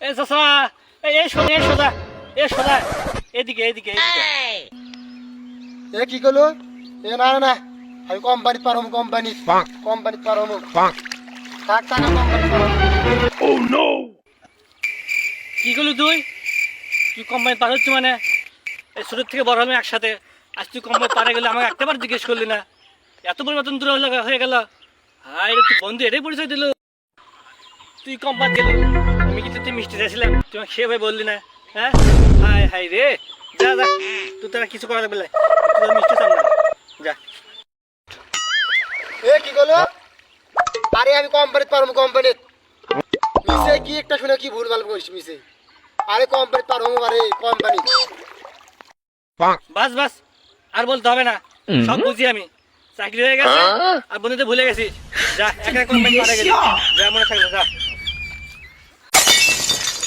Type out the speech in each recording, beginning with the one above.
এ চাচা এই এই সোজা এই সোজা এ সোজা এদিকে এদিকে এদিকে। এ কি করল এ না না, না আমি কোম্পানি পারম কোম্পানি কোম্পানি পারম থাক থাক কোম্পানি পারম কি করলি তুই? তুই কোম্পানি পার হচ্ছি মানে? এই ছোটোর থেকে বড় হলাম একসাথে। আজ তুই কোম্পানি পারে গেলে আমাকে একটাবার জিজ্ঞেস করলি না। এত পরিবর্তন দূর হলো হয়ে গেল। হাই রে তুই বন্ধু এটাই পরিচয় দিল। তুই কোম্পানি গেলি। আমি কিন্তু তুই মিষ্টি চাইছিলাম? তুই আমাকে খেয়ে ভাই বললি না হ্যাঁ? হাই হাই রে। যা যা। তুই তারা কিছু করা যাবে না। তুই মিষ্টি চাম না। যা। এ কি করল? আরে আমি কোম্পানি পারম কোম্পানি মিসে কি একটা শুনে কি ভুল ভালো করিস মিসে? আরে কোম্পানি পারম আরে কোম্পানি বাস বাস। আর বলতে হবে না। সব বুঝি আমি। চাকরি হয়ে গেছে আর বন্ধুদের ভুলে গেছি। যা একা কোম্পানি পারে গেলি যা মনে থাকবে যা।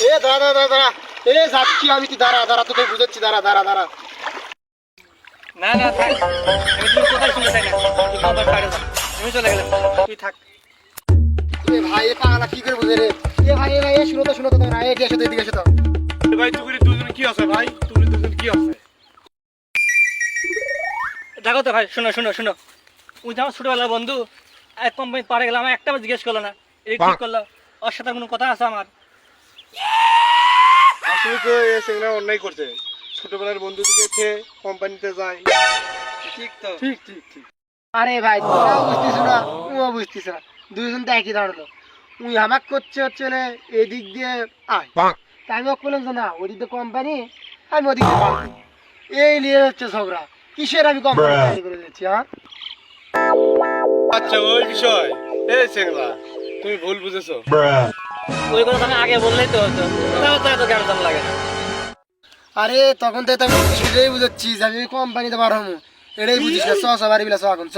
এ দাঁড়া দাঁড়া দাঁড়া। এ যাচ্ছি আমি তুই দাঁড়া দাঁড়া তোকে বুঝাচ্ছি। দাঁড়া দাঁড়া দাঁড়া। না না থাক। তুমি কোথায় শুনতে চাই না তুই কোম্পানি পারে আমি চলে গেলাম। তুই থাক। ভাই এ পাগলা কি করে বুঝে রে? এ ভাই এ ভাই এ শুনো তো শুনো তো দাঁড়া এদিকে এসো তো এদিকে এসো তো। ভাই তুই দুজন কি আছে ভাই? তুমি দুজন কি আছে? দেখো তো ভাই শোনো শোনো শোনো। ওই যে আমার ছোটবেলার বন্ধু এক কোম্পানি পারে গেলাম। একটা জিজ্ঞেস করল না। এই ঠিক করল? ওর সাথে কোনো কথা আছে আমার? আসলে তো এ সেগুলা অন্যায় করছে। ছোটবেলার বন্ধু থেকে খেয়ে কোম্পানিতে যায়। ঠিক তো। ঠিক ঠিক ঠিক। আরে ভাই তোরাও বুঝতিস না তুইও বুঝতিস না। দুজন তো একই দাঁড়াল উই আমাক করছে হচ্ছে না এদিক দিয়ে আয়। তাই আমি ওকে বললাম যে না ওদিক দিয়ে কোম্পানি আমি ওদিক দিয়ে কোম্পানি এই নিয়ে হচ্ছে ঝগড়া। কিসের আমি কোম্পানি করে দিচ্ছি হ্যাঁ? আচ্ছা ওই বিষয়। এই সেগুলা তুমি ভুল বুঝেছ। ওই কথা আমি আগে বললেই তো হতো। তাও তো এত লাগে আরে, তখন তো আমি সেটাই বুঝাচ্ছি আমি কোম্পানিতে হম এটাই বুঝিস না। চ সবারই বিলা, চ, এখন চ।